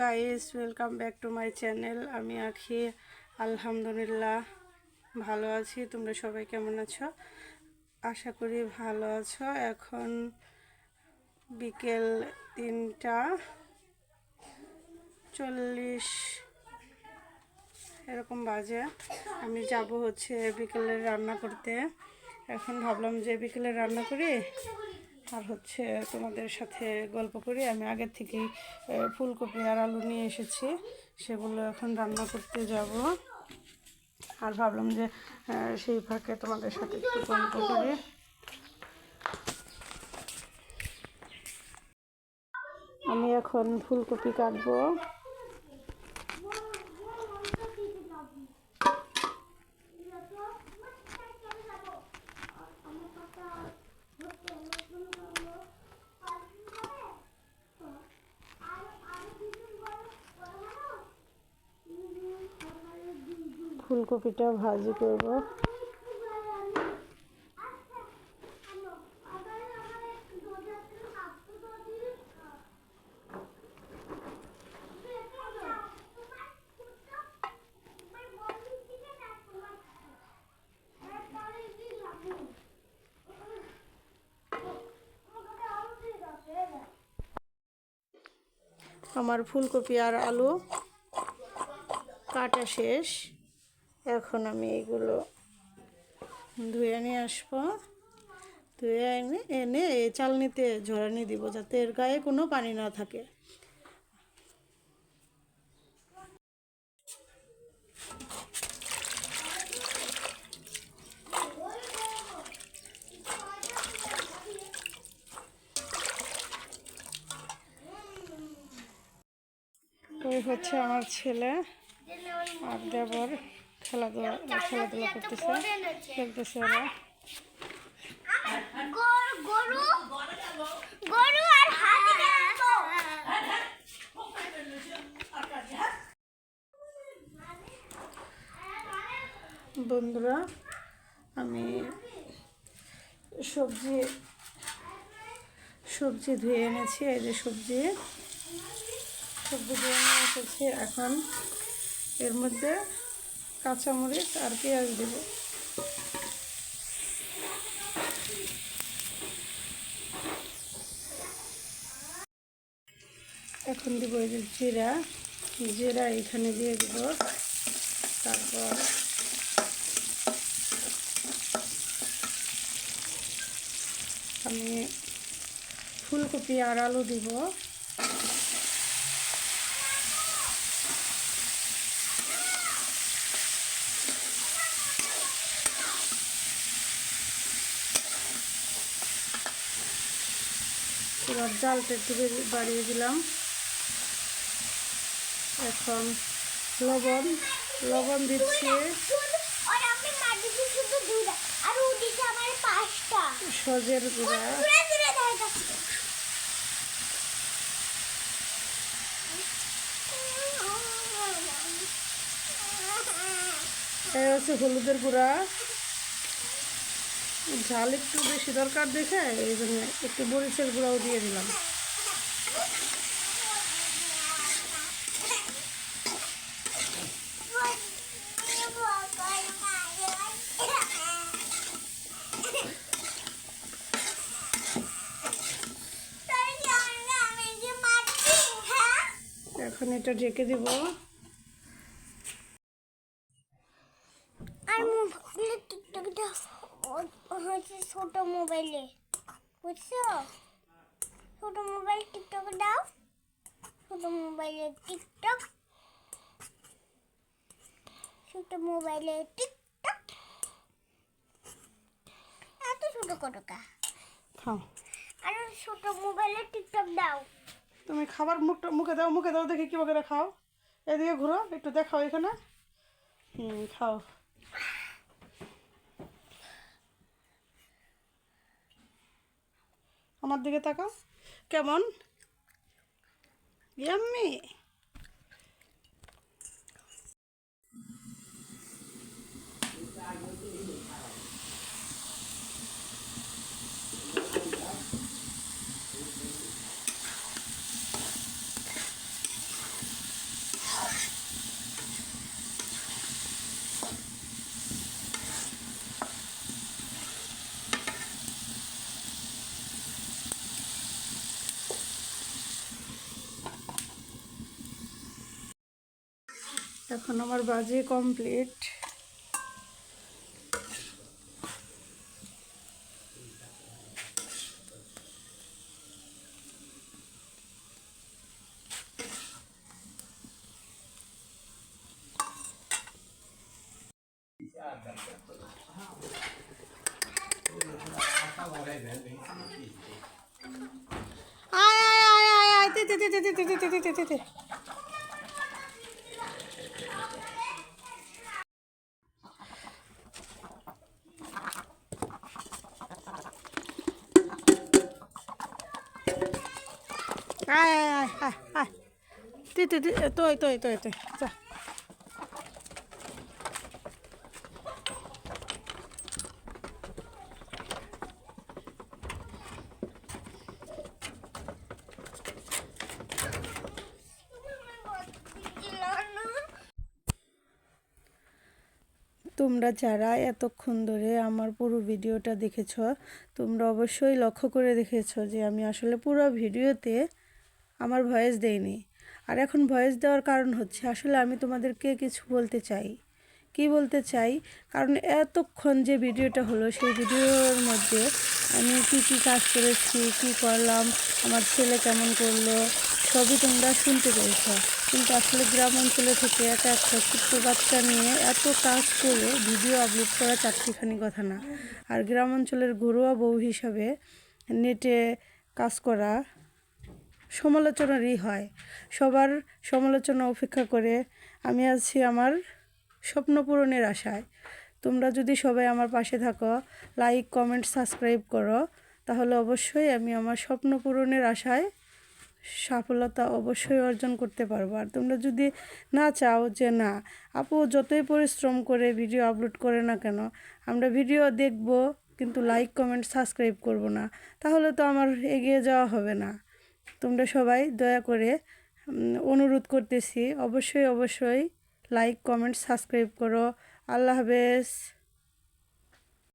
Guys welcome back to my channel আমি আখি, আলহামদুলিল্লাহ, ভালো আছি। তোমরা সবাই কেমন আছো? আশা করি ভালো আছো। এখন বিকেল তিনটা চল্লিশ, এরকম বাজে। আমি যাব হচ্ছে বিকেলে রান্না করতে। এখন ভাবলাম যে বিকেলে রান্না করি। আর হচ্ছে তোমাদের সাথে গল্প করি। আমি আগের থেকেই ফুলকপি আর আলু নিয়ে এসেছি। সেগুলো এখন রান্না করতে যাব। আর ভাবলাম যে সেই ফাঁকে তোমাদের সাথে একটু গল্প করি। আমি এখন ফুলকপি কাটবো। ফুলকপিটা ভাজি করব। আমার ফুলকপি আর আলু কাটা শেষ। এখন আমি এগুলো ধুয়ে নিয়ে আসব। ধুয়ে এনে এনে এই চালনিতে ঝরানি দিব যাতে এর গায়ে কোনো পানি না থাকে। ওই হচ্ছে আমার ছেলে আর দেবর খেলাধুলা খেলাধুলা করতেছে। খেলতেছে ওরা। বন্ধুরা আমি সবজি সবজি ধুয়ে এনেছি এই যে সবজি। সবজি ধুয়ে নিয়ে এসেছি এখন। এর মধ্যে কাঁচামরিচ আর পেঁয়াজ দেব। এখন দিব এই যে জিরা। জিরা এখানে দিয়ে দেব। তারপর আমি ফুলকপি আর আলু দিব। এবার জালটা একটু বাড়িয়ে দিলাম। এখন লবণ লবণ দিচ্ছি। সজের গুঁড়া। হচ্ছে হলুদের গুঁড়া। ঝাল একটু বেশি দরকার দেখে, এই জন্য একটু মরিচের গুঁড়াও দিয়ে দিলাম। এখন এটা ঢেকে দিব। আর টিকটকটা হচ্ছে ছোট মোবাইলে বুঝছ? ছোট মোবাইল টিকটক দাও। ছোট মোবাইলে টিকটক। ছোট মোবাইলে টিকটক। এত ছোট কটকা খাও আর ছোট মোবাইলে টিকটক দাও। তুমি খাবার মুখটা মুখে দাও মুখে দাও দেখি কী করে খাও। এদিকে ঘুরো একটু দেখাও এখানে। হুম খাও। আমার দিকে তাকাও। কেমন? ইয়াম্মি এখন আমার বাজে কমপ্লিট আয় আয় আয় আয় আয় তে তে তে তে তে তে তে তে তে আয় যা। তোমরা যারা এতক্ষণ ধরে আমার পুরো ভিডিওটা দেখেছ, তোমরা অবশ্যই লক্ষ্য করে দেখেছ যে আমি আসলে পুরো ভিডিওতে আমার ভয়েস দেয়নি। আর এখন ভয়েস দেওয়ার কারণ হচ্ছে, আসলে আমি তোমাদেরকে কিছু বলতে চাই। কি বলতে চাই? কারণ এতক্ষণ যে ভিডিওটা হলো, সেই ভিডিওর মধ্যে আমি কি কি কাজ করেছি, কি করলাম, আমার ছেলে কেমন করল, সবই তোমরা শুনতে পেরেছ কিন্তু আসলে গ্রাম অঞ্চলে থেকে একা একটা ছোট্ট বাচ্চা নিয়ে এত কাজ করে ভিডিও আপলোড করা চারটিখানি কথা না। আর গ্রাম অঞ্চলের ঘরোয়া বউ হিসাবে নেটে কাজ করা সমালোচনারই হয়। সবার সমালোচনা উপেক্ষা করে আমি আছি আমার স্বপ্ন পূরণের আশায়। তোমরা যদি সবাই আমার পাশে থাকো লাইক কমেন্ট সাবস্ক্রাইব করো, তাহলে অবশ্যই আমি আমার স্বপ্ন পূরণের আশায় সফলতা অবশ্যই অর্জন করতে পারব। আর তোমরা যদি না চাও যে না, আপু যতই পরিশ্রম করে ভিডিও আপলোড করে না কেন, আমরা ভিডিও দেখব, কিন্তু লাইক কমেন্ট সাবস্ক্রাইব করব না, তাহলে তো আমার এগিয়ে যাওয়া হবে না। তোমরা সবাই দয়া করে অনুরোধ করতেছি। অবশ্যই অবশ্যই লাইক কমেন্ট সাবস্ক্রাইব করো। আল্লাহ হাফেজ।